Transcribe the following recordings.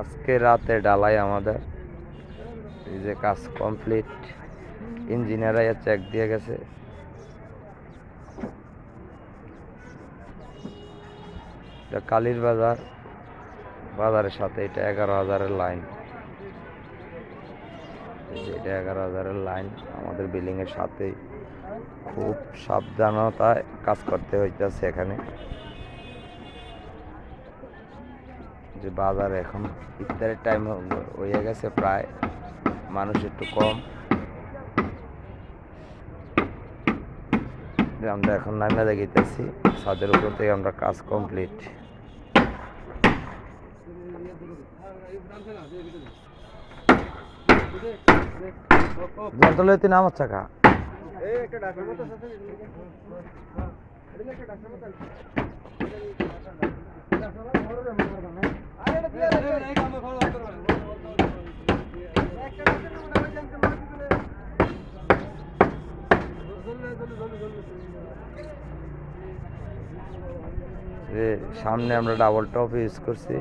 আজকে রাতে ডালাই আমাদের। এই যে কাজ কমপ্লিট। ইঞ্জিনিয়াররা চেক দিয়ে গেছে। এটা কালীর বাজার। বাজারের সাথে এটা এগারো হাজারের লাইন এটা এগারো হাজারের লাইন আমাদের বিল্ডিংয়ের সাথেই খুব সাবধানতায় কাজ করতে হইতেছে এখানে। যে বাজার এখন ইফতারের টাইম হয়ে গেছে প্রায়, মানুষ একটু কম। আমরা এখন নামে দেখিতেছি, ছাদের উপর থেকে আমরা কাজ কমপ্লিট নামার চাকা সামনে আমরা ডাবল টপ ইউজ করছি।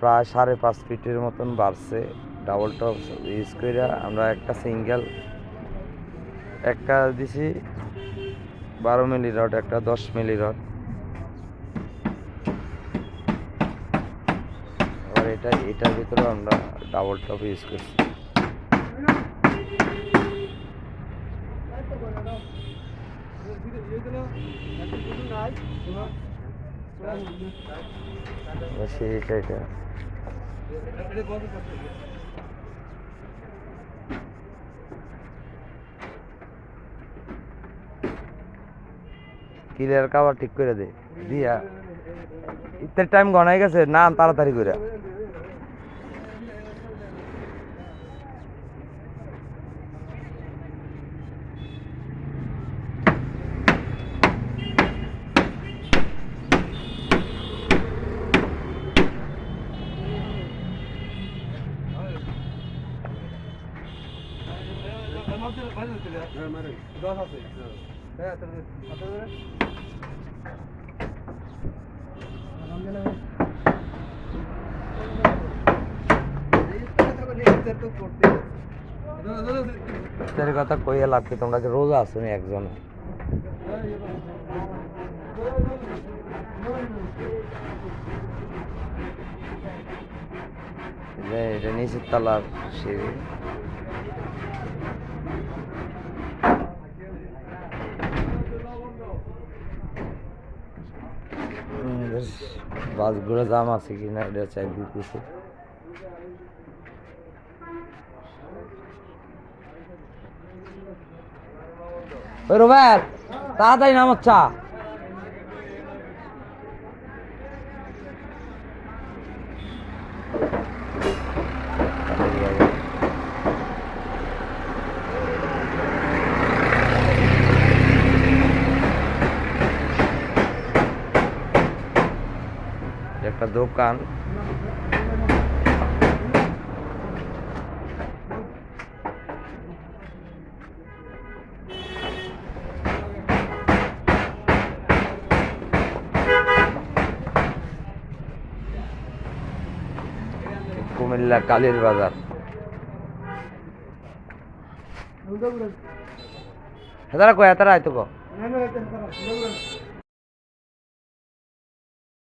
প্রায় সাড়ে পাঁচ ফিটের মতন বাড়ছে ডাবল টপ ইউজ করে আমরা একটা সিঙ্গেল একটা দিছি বারো মিলি রড একটা দশ মিলি রড এটা এটার ভিতরে আমরা ডাবল টপ ইউজ করছি। এটা ক্লিয়ার কাভার ঠিক করে দে। দিয়া। ইত্যাদি টাইম গনাই গেছে, না, তাড়াতাড়ি করে ইত্যাদি কথা কইয়া লাভ কি? তোমরা কি রোজা আছো একজন। এটা নিচের তলার সিঁড়ি। বেশ বাসগুলো দাম আছে কিনা এটা চাই দিতেছে ওই রোবেল তাড়াতাড়ি নাম একটা দোকান। কুমিল্লা কালীর বাজার। হেতারা কয় হেতারা আইতো কো?